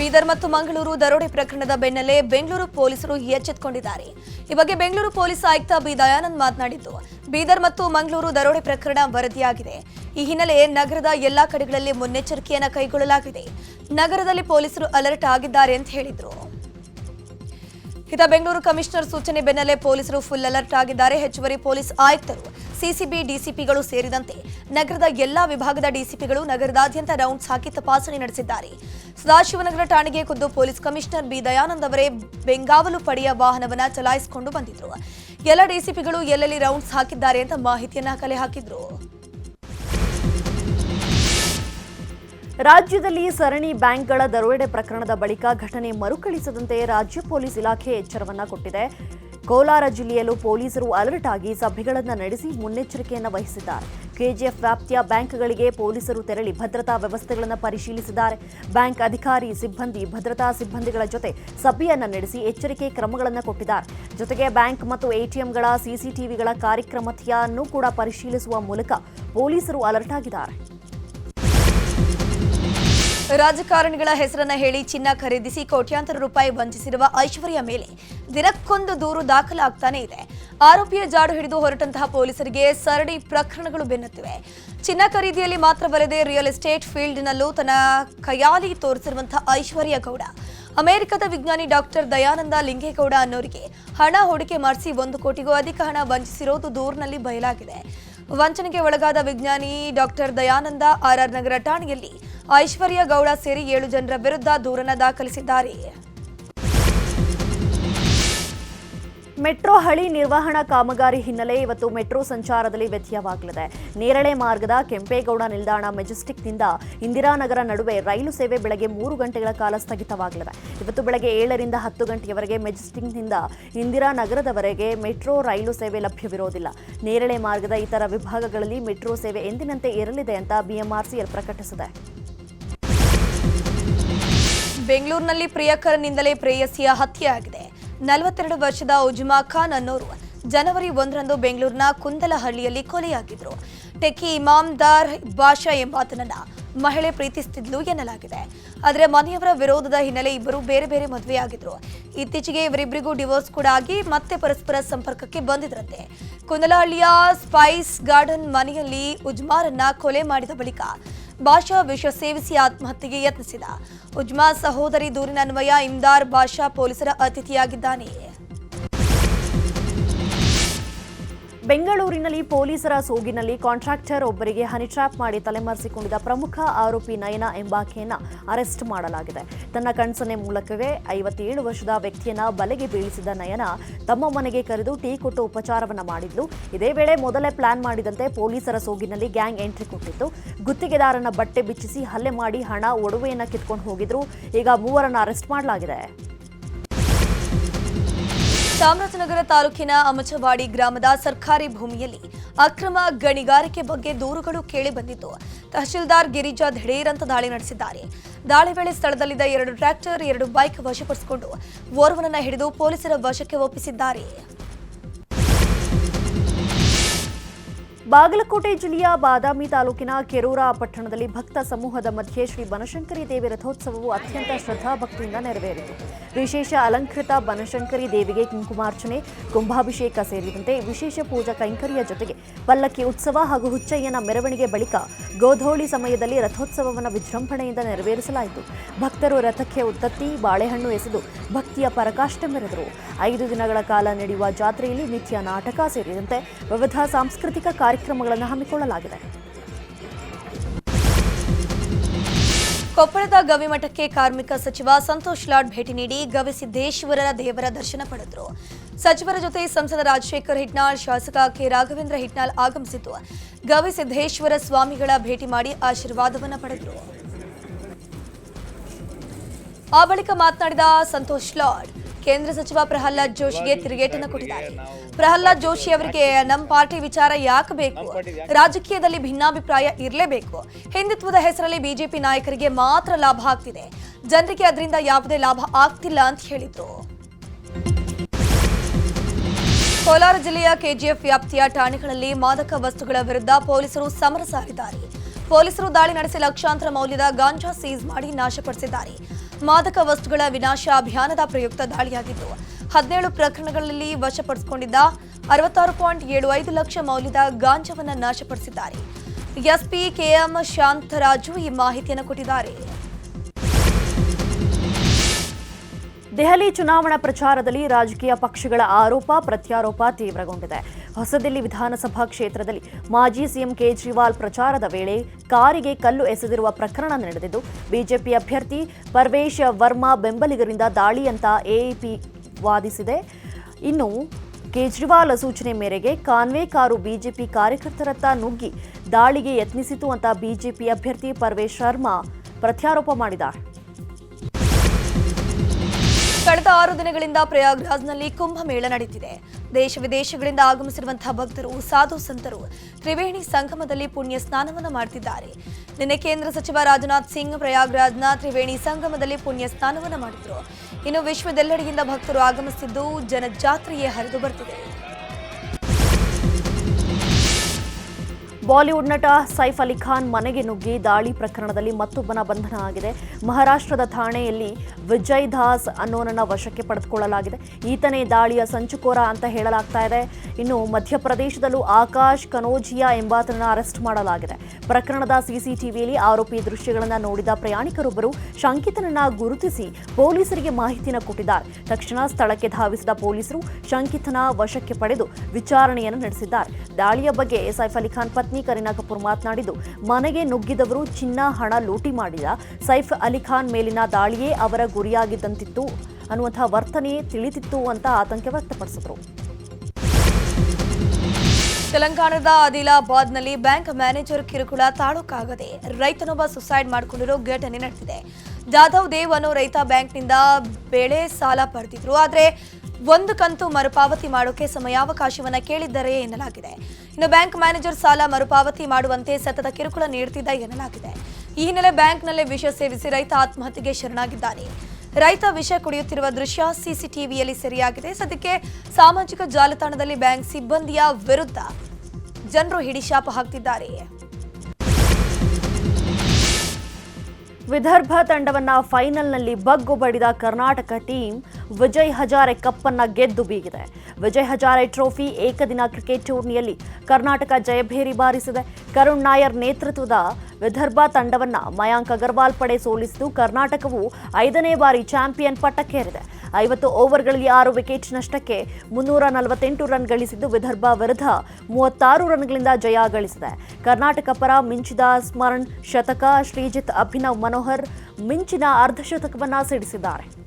ಬೀದರ್ ಮತ್ತು ಮಂಗಳೂರು ದರೋಡೆ ಪ್ರಕರಣದ ಬೆನ್ನಲ್ಲೇ ಬೆಂಗಳೂರು ಪೊಲೀಸರು ಎಚ್ಚೆತ್ತುಕೊಂಡಿದ್ದಾರೆ ಈ ಬಗ್ಗೆ ಬೆಂಗಳೂರು ಪೊಲೀಸ್ ಆಯುಕ್ತ ಬಿ. ದಯಾನಂದ್ ಮಾತನಾಡಿದ್ದು, ಬೀದರ್ ಮತ್ತು ಮಂಗಳೂರು ದರೋಡೆ ಪ್ರಕರಣ ವರದಿಯಾಗಿದೆ. ಈ ಹಿನ್ನೆಲೆ ನಗರದ ಎಲ್ಲಾ ಕಡೆಗಳಲ್ಲಿ ಮುನ್ನೆಚ್ಚರಿಕೆಯನ್ನು ಕೈಗೊಳ್ಳಲಾಗಿದೆ. ನಗರದಲ್ಲಿ ಪೊಲೀಸರು ಅಲರ್ಟ್ ಆಗಿದ್ದಾರೆ ಅಂತ ಹೇಳಿದರು. ಇದ ಬೆಂಗಳೂರು ಕಮಿಷನರ್ ಸೂಚನೆ ಬೆನ್ನಲ್ಲೇ ಪೊಲೀಸರು ಫುಲ್ ಅಲರ್ಟ್ ಆಗಿದ್ದಾರೆ. ಹೆಚ್ಚುವರಿ ಪೊಲೀಸ್ ಆಯುಕ್ತರು ಸಿಸಿಬಿ, ಡಿಸಿಪಿಗಳು ಸೇರಿದಂತೆ ನಗರದ ಎಲ್ಲಾ ವಿಭಾಗದ ಡಿಸಿಪಿಗಳು ನಗರದಾದ್ಯಂತ ರೌಂಡ್ಸ್ ಹಾಕಿ ತಪಾಸಣೆ ನಡೆಸಿದ್ದಾರೆ. ಸದಾಶಿವನಗರ ಠಾಣೆಗೆ ಖುದ್ದು ಪೊಲೀಸ್ ಕಮಿಷನರ್ ಬಿ ದಯಾನಂದ್ ಅವರೇ ಬೆಂಗಾವಲು ಪಡೆಯ ವಾಹನವನ್ನ ಚಲಾಯಿಸಿಕೊಂಡು ಬಂದಿದ್ರು. ಎಲ್ಲ ಡಿಸಿಪಿಗಳು ಎಲ್ಲೆಲ್ಲಿ ರೌಂಡ್ಸ್ ಹಾಕಿದ್ದಾರೆ ಅಂತ ಮಾಹಿತಿಯನ್ನ ಕಲೆ ಹಾಕಿದ್ರು. ರಾಜ್ಯದಲ್ಲಿ ಸರಣಿ ಬ್ಯಾಂಕ್ಗಳ ದರೋಡೆ ಪ್ರಕರಣದ ಬಳಿಕ ಘಟನೆ ಮರುಕಳಿಸದಂತೆ ರಾಜ್ಯ ಪೊಲೀಸ್ ಇಲಾಖೆ ಎಚ್ಚರವನ್ನ ಕೊಟ್ಟಿದೆ. ಕೋಲಾರ ಜಿಲ್ಲೆಯಲ್ಲೂ ಪೊಲೀಸರು ಅಲರ್ಟ್ ಆಗಿ ಸಭೆಗಳನ್ನು ನಡೆಸಿ ಮುನ್ನೆಚ್ಚರಿಕೆಯನ್ನು ವಹಿಸಿದ್ದಾರೆ. ಕೆಜಿಎಫ್ ವ್ಯಾಪ್ತಿಯ ಬ್ಯಾಂಕ್ಗಳಿಗೆ ಪೊಲೀಸರು ತೆರಳಿ ಭದ್ರತಾ ವ್ಯವಸ್ಥೆಗಳನ್ನು ಪರಿಶೀಲಿಸಿದ್ದಾರೆ. ಬ್ಯಾಂಕ್ ಅಧಿಕಾರಿ, ಸಿಬ್ಬಂದಿ, ಭದ್ರತಾ ಸಿಬ್ಬಂದಿಗಳ ಜೊತೆ ಸಭೆಯನ್ನು ನಡೆಸಿ ಎಚ್ಚರಿಕೆ ಕ್ರಮಗಳನ್ನು ಕೊಟ್ಟಿದ್ದಾರೆ. ಜೊತೆಗೆ ಬ್ಯಾಂಕ್ ಮತ್ತು ಎಟಿಎಂಗಳ, ಸಿಸಿಟಿವಿಗಳ ಕಾರ್ಯಕ್ರಮತೆಯನ್ನು ಕೂಡ ಪರಿಶೀಲಿಸುವ ಮೂಲಕ ಪೊಲೀಸರು ಅಲರ್ಟ್ ಆಗಿದ್ದಾರೆ. ರಾಜಕಾರಣಿಗಳ ಹೆಸರನ್ನ ಹೇಳಿ ಚಿನ್ನ ಖರೀದಿಸಿ ಕೋಟ್ಯಾಂತರ ರೂಪಾಯಿ ವಂಚಿಸಿರುವ ಐಶ್ವರ್ಯ ಮೇಲೆ ದಿನಕ್ಕೊಂದು ದೂರು ದಾಖಲಾಗ್ತಾನೆ ಇದೆ. ಆರೋಪಿಯ ಜಾಡು ಹಿಡಿದು ಹೊರಟಂತಹ ಪೊಲೀಸರಿಗೆ ಸರಣಿ ಪ್ರಕರಣಗಳು ಬೆನ್ನತ್ತಿವೆ. ಚಿನ್ನ ಖರೀದಿಯಲ್ಲಿ ಮಾತ್ರವಲ್ಲದೆ ರಿಯಲ್ ಎಸ್ಟೇಟ್ ಫೀಲ್ಡ್ನಲ್ಲೂ ತನ್ನ ಕಯಾಲಿ ತೋರಿಸಿರುವಂತಹ ಐಶ್ವರ್ಯ ಗೌಡ. ಅಮೆರಿಕದ ವಿಜ್ಞಾನಿ ಡಾಕ್ಟರ್ ದಯಾನಂದ ಲಿಂಗೇಗೌಡ ಅನ್ನೋರಿಗೆ ಹಣ ಹೂಡಿಕೆ ಮಾಡಿಸಿ ಒಂದು ಕೋಟಿಗೂ ಅಧಿಕ ಹಣ ವಂಚಿಸಿರೋದು ದೂರಿನಲ್ಲಿ ಬಯಲಾಗಿದೆ. ವಂಚನೆಗೆ ಒಳಗಾದ ವಿಜ್ಞಾನಿ ಡಾಕ್ಟರ್ ದಯಾನಂದ ಆರ್ಆರ್ ನಗರ ಠಾಣೆಯಲ್ಲಿ ಐಶ್ವರ್ಯ ಗೌಡ ಸೇರಿ ಏಳು ಜನರ ವಿರುದ್ಧ ದೂರನ್ನ ದಾಖಲಿಸಿದ್ದಾರೆ. ಮೆಟ್ರೋ ಹಳಿ ನಿರ್ವಹಣಾ ಕಾಮಗಾರಿ ಹಿನ್ನೆಲೆ ಇವತ್ತು ಮೆಟ್ರೋ ಸಂಚಾರದಲ್ಲಿ ವ್ಯತ್ಯಯವಾಗಲಿದೆ. ನೇರಳೆ ಮಾರ್ಗದ ಕೆಂಪೇಗೌಡ ನಿಲ್ದಾಣ ಮೆಜೆಸ್ಟಿಕ್ನಿಂದ ಇಂದಿರಾನಗರ ನಡುವೆ ರೈಲು ಸೇವೆ ಬೆಳಗ್ಗೆ ಮೂರು ಗಂಟೆಗಳ ಕಾಲ ಸ್ಥಗಿತವಾಗಲಿದೆ. ಇವತ್ತು ಬೆಳಗ್ಗೆ ಏಳರಿಂದ ಹತ್ತು ಗಂಟೆಯವರೆಗೆ ಮೆಜೆಸ್ಟಿಕ್ನಿಂದ ಇಂದಿರಾನಗರದವರೆಗೆ ಮೆಟ್ರೋ ರೈಲು ಸೇವೆ ಲಭ್ಯವಿರೋದಿಲ್ಲ. ನೇರಳೆ ಮಾರ್ಗದ ಇತರ ವಿಭಾಗಗಳಲ್ಲಿ ಮೆಟ್ರೋ ಸೇವೆ ಎಂದಿನಂತೆ ಇರಲಿದೆ ಅಂತ ಬಿಎಂಆರ್ಸಿಎಲ್ ಪ್ರಕಟಿಸಿದೆ. ಬೆಂಗಳೂರಿನಲ್ಲಿ ಪ್ರಿಯಕರನಿಂದಲೇ ಪ್ರೇಯಸಿಯ ಹತ್ಯೆಯಾಗಿದೆ. ನಲವತ್ತೆರಡು ವರ್ಷದ ಉಜ್ಮಾ ಖಾನ್ ಅನ್ನೋರು ಜನವರಿ ಒಂದರಂದು ಬೆಂಗಳೂರಿನ ಕುಂದಲಹಳ್ಳಿಯಲ್ಲಿ ಕೊಲೆಯಾಗಿದ್ರು. ಟೆಕ್ಕಿ ಇಮಾಮ್ದಾರ್ ಬಾಷಾ ಎಂಬಾತನನ್ನ ಮಹಿಳೆ ಪ್ರೀತಿಸ್ತಿದ್ಲು ಎನ್ನಲಾಗಿದೆ. ಆದರೆ ಮನೆಯವರ ವಿರೋಧದ ಹಿನ್ನೆಲೆ ಇಬ್ಬರು ಬೇರೆ ಬೇರೆ ಮದುವೆಯಾಗಿದ್ರು. ಇತ್ತೀಚೆಗೆ ಇವರಿಬ್ಬರಿಗೂ ಡಿವೋರ್ಸ್ ಕೂಡ ಆಗಿ ಮತ್ತೆ ಪರಸ್ಪರ ಸಂಪರ್ಕಕ್ಕೆ ಬಂದಿದ್ರಂತೆ. ಕುಂದಲಹಳ್ಳಿಯ ಸ್ಪೈಸ್ ಗಾರ್ಡನ್ ಮನೆಯಲ್ಲಿ ಉಜ್ಮಾರನ್ನ ಕೊಲೆ ಮಾಡಿದ ಬಳಿಕ ಬಾಷಾ ವಿಷ ಸೇವಿಸಿ ಆತ್ಮಹತ್ಯೆಗೆ ಯತ್ನಿಸಿದ ಉಜ್ಮಾ ಸಹೋದರಿ ದೂರಿನ ಅನ್ವಯ ಇಮ್ದಾರ್ ಬಾಷಾ ಪೊಲೀಸರ ಅತಿಥಿಯಾಗಿದ್ದಾನೆ ಬೆಂಗಳೂರಿನಲ್ಲಿ ಪೊಲೀಸರ ಸೋಗಿನಲ್ಲಿ ಕಾಂಟ್ರಾಕ್ಟರ್ ಒಬ್ಬರಿಗೆ ಹನಿ ಟ್ರ್ಯಾಪ್ ಮಾಡಿ ತಲೆಮರೆಸಿಕೊಂಡಿದ್ದ ಪ್ರಮುಖ ಆರೋಪಿ ನಯನ ಎಂಬಾಕೆಯನ್ನು ಅರೆಸ್ಟ್ ಮಾಡಲಾಗಿದೆ. ತನ್ನ ಕಣ್ಸನೆ ಮೂಲಕವೇ ಐವತ್ತೇಳು ವರ್ಷದ ವ್ಯಕ್ತಿಯನ್ನ ಬಲೆಗೆ ಬೀಳಿಸಿದ ನಯನ ತಮ್ಮ ಮನೆಗೆ ಕರೆದು ಟೀ ಕೊಟ್ಟು ಉಪಚಾರವನ್ನ ಮಾಡಿದ್ಲು. ಇದೇ ವೇಳೆ ಮೊದಲೇ ಪ್ಲಾನ್ ಮಾಡಿದಂತೆ ಪೊಲೀಸರ ಸೋಗಿನಲ್ಲಿ ಗ್ಯಾಂಗ್ ಎಂಟ್ರಿ ಕೊಟ್ಟಿತ್ತು. ಗುತ್ತಿಗೆದಾರನ ಬಟ್ಟೆ ಬಿಚ್ಚಿಸಿ ಹಲ್ಲೆ ಮಾಡಿ ಹಣ ಒಡವೆಯನ್ನು ಕಿತ್ಕೊಂಡು ಹೋಗಿದ್ರು. ಈಗ ಮೂವರನ್ನು ಅರೆಸ್ಟ್ ಮಾಡಲಾಗಿದೆ. ಚಾಮರಾಜನಗರ ತಾಲೂಕಿನ ಅಮಚವಾಡಿ ಗ್ರಾಮದ ಸರ್ಕಾರಿ ಭೂಮಿಯಲ್ಲಿ ಅಕ್ರಮ ಗಣಿಗಾರಿಕೆ ಬಗ್ಗೆ ದೂರುಗಳು ಕೇಳಿ ಬಂದಿದ್ದು, ತಹಶೀಲ್ದಾರ್ ಗಿರಿಜಾ ದಿಢೀರ್ ಅಂತ ದಾಳಿ ನಡೆಸಿದ್ದಾರೆ. ದಾಳಿ ವೇಳೆ ಸ್ಥಳದಲ್ಲಿದ್ದ ಎರಡು ಟ್ರ್ಯಾಕ್ಟರ್, ಎರಡು ಬೈಕ್ ವಶಪಡಿಸಿಕೊಂಡು ಓರ್ವನನ್ನ ಹಿಡಿದು ಪೊಲೀಸರ ವಶಕ್ಕೆ ಒಪ್ಪಿಸಿದ್ದಾರೆ. ಬಾಗಲಕೋಟೆ ಜಿಲ್ಲೆಯ ಬಾದಾಮಿ ತಾಲೂಕಿನ ಕೆರೂರ ಪಟ್ಟಣದಲ್ಲಿ ಭಕ್ತ ಸಮೂಹದ ಮಧ್ಯೆ ಶ್ರೀ ಬನಶಂಕರಿ ದೇವಿ ರಥೋತ್ಸವವು ಅತ್ಯಂತ ಶ್ರದ್ಧಾಭಕ್ತಿಯಿಂದ ನೆರವೇರಿತು. ವಿಶೇಷ ಅಲಂಕೃತ ಬನಶಂಕರಿ ದೇವಿಗೆ ಕುಂಕುಮಾರ್ಚನೆ, ಕುಂಭಾಭಿಷೇಕ ಸೇರಿದಂತೆ ವಿಶೇಷ ಪೂಜಾ ಕೈಂಕರ್ಯ ಜೊತೆಗೆ ಪಲ್ಲಕ್ಕಿ ಉತ್ಸವ ಹಾಗೂ ಹುಚ್ಚಯ್ಯನ ಮೆರವಣಿಗೆ ಬಳಿಕ ಗೋಧೋಳಿ ಸಮಯದಲ್ಲಿ ರಥೋತ್ಸವವನ್ನು ವಿಜೃಂಭಣೆಯಿಂದ ನೆರವೇರಿಸಲಾಯಿತು. ಭಕ್ತರು ರಥಕ್ಕೆ ಉತ್ತತ್ತಿ, ಬಾಳೆಹಣ್ಣು ಎಸೆದು ಭಕ್ತಿಯ ಪರಕಾಷ್ಠ ಮೆರೆದರು. ಐದು ದಿನಗಳ ಕಾಲ ನಡೆಯುವ ಜಾತ್ರೆಯಲ್ಲಿ ನಿತ್ಯ ನಾಟಕ ಸೇರಿದಂತೆ ವಿವಿಧ ಸಾಂಸ್ಕೃತಿಕ ಕಾರ್ಯಕ್ರಮಗಳನ್ನು ಹಮ್ಮಿಕೊಳ್ಳಲಾಗಿದೆ. ಕೊಪ್ಪಳದ ಗವಿಮಠಕ್ಕೆ ಕಾರ್ಮಿಕ ಸಚಿವ ಸಂತೋಷ್ ಲಾಡ್ ಭೇಟಿ ನೀಡಿ ಗವಿಸಿದ್ದೇಶ್ವರರ ದೇವರ ದರ್ಶನ ಪಡೆದರು. ಸಚಿವರ ಜೊತೆ ಸಂಸದ ರಾಜಶೇಖರ್ ಹಿಟ್ನಾಳ್, ಶಾಸಕ ಕೆ ರಾಘವೇಂದ್ರ ಹಿಟ್ನಾಳ್ ಆಗಮಿಸಿದ್ದು. ಗವಿಸಿದ್ದೇಶ್ವರ ಸ್ವಾಮಿಗಳ ಭೇಟಿ ಮಾಡಿ ಆಶೀರ್ವಾದವನ್ನು ಪಡೆದರು. ಆ ಬಳಿಕ ಮಾತನಾಡಿದ ಸಂತೋಷ್ ಲಾಡ್ ಕೇಂದ್ರ ಸಚಿವ ಪ್ರಹ್ಲಾದ್ ಜೋಶಿಗೆ ತಿರುಗೇಟನ್ನು ಕೊಟ್ಟಿದ್ದಾರೆ. ಪ್ರಹ್ಲಾದ್ ಜೋಶಿ ಅವರಿಗೆ ನಮ್ಮ ಪಾರ್ಟಿ ವಿಚಾರ ಯಾಕೆ ಬೇಕು? ರಾಜಕೀಯದಲ್ಲಿ ಭಿನ್ನಾಭಿಪ್ರಾಯ ಇರಲೇಬೇಕು. ಹಿಂದುತ್ವದ ಹೆಸರಲ್ಲಿ ಬಿಜೆಪಿ ನಾಯಕರಿಗೆ ಮಾತ್ರ ಲಾಭ ಆಗ್ತಿದೆ. ಜನರಿಗೆ ಅದರಿಂದ ಯಾವುದೇ ಲಾಭ ಆಗ್ತಿಲ್ಲ ಅಂತ ಹೇಳಿದ್ರು. ಕೋಲಾರ ಜಿಲ್ಲೆಯ ಕೆಜಿಎಫ್ ವ್ಯಾಪ್ತಿಯ ಠಾಣೆಗಳಲ್ಲಿ ಮಾದಕ ವಸ್ತುಗಳ ವಿರುದ್ಧ ಪೊಲೀಸರು ಸಮರ ಸಾರಿದ್ದಾರೆ. ಪೊಲೀಸರು ದಾಳಿ ನಡೆಸಿ ಲಕ್ಷಾಂತರ ಮೌಲ್ಯದ ಗಾಂಜಾ ಸೀಸ್ ಮಾಡಿ ನಾಶಪಡಿಸಿದ್ದಾರೆ. ಮಾದಕ ವಸ್ತುಗಳ ವಿನಾಶ ಅಭಿಯಾನದ ಪ್ರಯುಕ್ತ ದಾಳಿಯಾಗಿದ್ದು, ಹದಿನೇಳು ಪ್ರಕರಣಗಳಲ್ಲಿ ವಶಪಡಿಸಿಕೊಂಡಿದ್ದ ಅರವತ್ತಾರು ಪಾಯಿಂಟ್ ಏಳು ಐದು ಲಕ್ಷ ಮೌಲ್ಯದ ಗಾಂಜಾವನ್ನ ನಾಶಪಡಿಸಿದ್ದಾರೆ. ಎಸ್ಪಿ ಕೆಎಂ ಶಾಂತರಾಜು ಈ ಮಾಹಿತಿಯನ್ನು ಕೊಟ್ಟಿದ್ದಾರೆ. ದೆಹಲಿ ಚುನಾವಣಾ ಪ್ರಚಾರದಲ್ಲಿ ರಾಜಕೀಯ ಪಕ್ಷಗಳ ಆರೋಪ, ಪ್ರತ್ಯಾರೋಪ ತೀವ್ರಗೊಂಡಿದೆ. ಹೊಸದಿಲ್ಲಿ ವಿಧಾನಸಭಾ ಕ್ಷೇತ್ರದಲ್ಲಿ ಮಾಜಿ ಸಿಎಂ ಕೇಜ್ರಿವಾಲ್ ಪ್ರಚಾರದ ವೇಳೆ ಕಾರಿಗೆ ಕಲ್ಲು ಎಸೆದಿರುವ ಪ್ರಕರಣ ನಡೆದಿದ್ದು, ಬಿಜೆಪಿ ಅಭ್ಯರ್ಥಿ ಪರ್ವೇಶ್ ವರ್ಮಾ ಬೆಂಬಲಿಗರಿಂದ ದಾಳಿ ಅಂತ ಎಎಪಿ ವಾದಿಸಿದೆ. ಇನ್ನು ಕೇಜ್ರಿವಾಲ್ ಸೂಚನೆ ಮೇರೆಗೆ ಕಾನ್ವೆ ಕಾರು ಬಿಜೆಪಿ ಕಾರ್ಯಕರ್ತರತ್ತ ನುಗ್ಗಿ ದಾಳಿಗೆ ಯತ್ನಿಸಿತು ಅಂತ ಬಿಜೆಪಿ ಅಭ್ಯರ್ಥಿ ಪರ್ವೇಶ್ ಶರ್ಮಾ ಪ್ರತ್ಯಾರೋಪ ಮಾಡಿದ್ದಾರೆ. ಕಳೆದ ಆರು ದಿನಗಳಿಂದ ಪ್ರಯಾಗ್ರಾಜ್ನಲ್ಲಿ ಕುಂಭಮೇಳ ನಡೆಯುತ್ತಿದೆ ದೇಶ ವಿದೇಶಗಳಿಂದ ಆಗಮಿಸಿರುವಂತಹ ಭಕ್ತರು, ಸಾಧು ಸಂತರು ತ್ರಿವೇಣಿ ಸಂಗಮದಲ್ಲಿ ಪುಣ್ಯ ಸ್ನಾನವನ್ನು ಮಾಡುತ್ತಿದ್ದಾರೆ ನಿನ್ನೆ ಕೇಂದ್ರ ಸಚಿವ ರಾಜನಾಥ್ ಸಿಂಗ್ ಪ್ರಯಾಗ್ರಾಜ್ನ ತ್ರಿವೇಣಿ ಸಂಗಮದಲ್ಲಿ ಪುಣ್ಯ ಸ್ನಾನವನ್ನು ಮಾಡಿದರು. ಇನ್ನು ವಿಶ್ವದೆಲ್ಲೆಡೆಯಿಂದ ಭಕ್ತರು ಆಗಮಿಸುತ್ತಿದ್ದು ಜನಜಾತ್ರೆಯೇ ಹರಿದು ಬರ್ತಿದೆ. ಬಾಲಿವುಡ್ ನಟ ಸೈಫ್ ಅಲಿ ಖಾನ್ ಮನೆಗೆ ನುಗ್ಗಿ ದಾಳಿ ಪ್ರಕರಣದಲ್ಲಿ ಮತ್ತೊಬ್ಬನ ಬಂಧನ ಆಗಿದೆ. ಮಹಾರಾಷ್ಟ್ರದ ಠಾಣೆಯಲ್ಲಿ ವಿಜಯ್ ದಾಸ್ ಅನ್ನೋನನ್ನ ವಶಕ್ಕೆ ಪಡೆದುಕೊಳ್ಳಲಾಗಿದೆ. ಈತನೇ ದಾಳಿಯ ಸಂಚುಕೋರ ಅಂತ ಹೇಳಲಾಗ್ತಾ ಇದೆ. ಇನ್ನು ಮಧ್ಯಪ್ರದೇಶದಲ್ಲೂ ಆಕಾಶ್ ಕನೋಜಿಯಾ ಎಂಬಾತನನ್ನು ಅರೆಸ್ಟ್ ಮಾಡಲಾಗಿದೆ. ಪ್ರಕರಣದ ಸಿಸಿಟಿವಿಯಲ್ಲಿ ಆರೋಪಿ ದೃಶ್ಯಗಳನ್ನು ನೋಡಿದ ಪ್ರಯಾಣಿಕರೊಬ್ಬರು ಶಂಕಿತನನ್ನ ಗುರುತಿಸಿ ಪೊಲೀಸರಿಗೆ ಮಾಹಿತಿನ ಕೊಟ್ಟಿದ್ದಾರೆ. ತಕ್ಷಣ ಸ್ಥಳಕ್ಕೆ ಧಾವಿಸಿದ ಪೊಲೀಸರು ಶಂಕಿತನ ವಶಕ್ಕೆ ಪಡೆದು ವಿಚಾರಣೆಯನ್ನು ನಡೆಸಿದ್ದಾರೆ. ದಾಳಿಯ ಬಗ್ಗೆ ಸೈಫ್ ಅಲಿ ಖಾನ್ ಪತ್ನಿ ಕರೀನಾ ಕಪೂರ್ ಮಾತನಾಡಿದ್ದು, ಮನೆಗೆ ನುಗ್ಗಿದವರು ಚಿನ್ನ, ಹಣ ಲೂಟಿ ಮಾಡಿದ ಸೈಫ್ ಅಲಿ ಖಾನ್ ಮೇಲಿನ ದಾಳಿಯೇ ಅವರ ಗುರಿಯಾಗಿದ್ದಂತಿತ್ತು ಅನ್ನುವಂತಹ ವರ್ತನೆಯೇ ತಿಳಿದಿತ್ತು ಅಂತ ಆತಂಕ ವ್ಯಕ್ತಪಡಿಸಿದರು. ತೆಲಂಗಾಣದ ಆದಿಲಾಬಾದ್ನಲ್ಲಿ ಬ್ಯಾಂಕ್ ಮ್ಯಾನೇಜರ್ ಕಿರುಕುಳ ತಾಳೋಕ್ಕಾಗದೆ ರೈತನೊಬ್ಬ ಸುಸೈಡ್ ಮಾಡಿಕೊಂಡಿರೋ ಘಟನೆ ನಡೆದಿದೆ. ಜಾಧವ್ ದೇವ್ ಅನ್ನೋ ರೈತ ಬ್ಯಾಂಕ್ನಿಂದ ಬೆಳೆ ಸಾಲ ಪಡೆದಿದ್ರು. ಆದರೆ ಒಂದು ಕಂತು ಮರುಪಾವತಿ ಮಾಡೋಕೆ ಸಮಯಾವಕಾಶವನ್ನು ಕೇಳಿದ್ದಾರೆ ಎನ್ನಲಾಗಿದೆ. ಇನ್ನು ಬ್ಯಾಂಕ್ ಮ್ಯಾನೇಜರ್ ಸಾಲ ಮರುಪಾವತಿ ಮಾಡುವಂತೆ ಸತತ ಕಿರುಕುಳ ನೀಡುತ್ತಿದ್ದ ಎನ್ನಲಾಗಿದೆ. ಈ ಹಿನ್ನೆಲೆ ಬ್ಯಾಂಕ್ನಲ್ಲೇ ವಿಷ ಸೇವಿಸಿ ರೈತ ಆತ್ಮಹತ್ಯೆಗೆ ಶರಣಾಗಿದ್ದಾನೆ. ರೈತ ವಿಷ ಕುಡಿಯುತ್ತಿರುವ ದೃಶ್ಯ ಸಿಸಿಟಿವಿಯಲ್ಲಿ ಸೆರೆಯಾಗಿದೆ. ಸದ್ಯಕ್ಕೆ ಸಾಮಾಜಿಕ ಜಾಲತಾಣದಲ್ಲಿ ಬ್ಯಾಂಕ್ ಸಿಬ್ಬಂದಿಯ ವಿರುದ್ಧ ಜನರು ಹಿಡಿಶಾಪ ಹಾಕ್ತಿದ್ದಾರೆ. ವಿದರ್ಭ ತಂಡವನ್ನ ಫೈನಲ್ನಲ್ಲಿ ಬಗ್ಗು ಬಡಿದ ಕರ್ನಾಟಕ ಟೀಮ್ ವಿಜಯ್ ಹಜಾರೆ ಕಪ್ ಅನ್ನ ಗೆದ್ದು ಬೀಗಿದೆ. ವಿಜಯ್ ಹಜಾರೆ ಟ್ರೋಫಿ ಏಕದಿನ ಕ್ರಿಕೆಟ್ ಟೂರ್ನಿಯಲ್ಲಿ ಕರ್ನಾಟಕ ಜಯಭೇರಿ ಬಾರಿಸಿದೆ. ಕರುಣ್ ನಾಯರ್ ನೇತೃತ್ವದ ವಿದರ್ಭ ತಂಡವನ್ನ ಮಯಾಂಕ್ ಅಗರ್ವಾಲ್ ಪಡೆ ಸೋಲಿಸಿದ್ದು ಕರ್ನಾಟಕವು ಐದನೇ ಬಾರಿ ಚಾಂಪಿಯನ್ ಪಟ್ಟಕ್ಕೇರಿದೆ. ಐವತ್ತು ಓವರ್ಗಳಲ್ಲಿ ಆರು ವಿಕೆಟ್ ನಷ್ಟಕ್ಕೆ ಮುನ್ನೂರ ನಲವತ್ತೆಂಟು ರನ್ ಗಳಿಸಿದ್ದು ವಿದರ್ಭ ವಿರುದ್ಧ ಮೂವತ್ತಾರು ರನ್ಗಳಿಂದ ಜಯ ಗಳಿಸಿದೆ. ಕರ್ನಾಟಕ ಪರ ಮಿಂಚಿದ ಸ್ಮರಣ್ ಶತಕ ಶ್ರೀಜಿತ್, ಅಭಿನವ್ ಮನೋಹರ್ ಮಿಂಚಿನ ಅರ್ಧಶತಕವನ್ನ ಸಿಡಿಸಿದ್ದಾರೆ.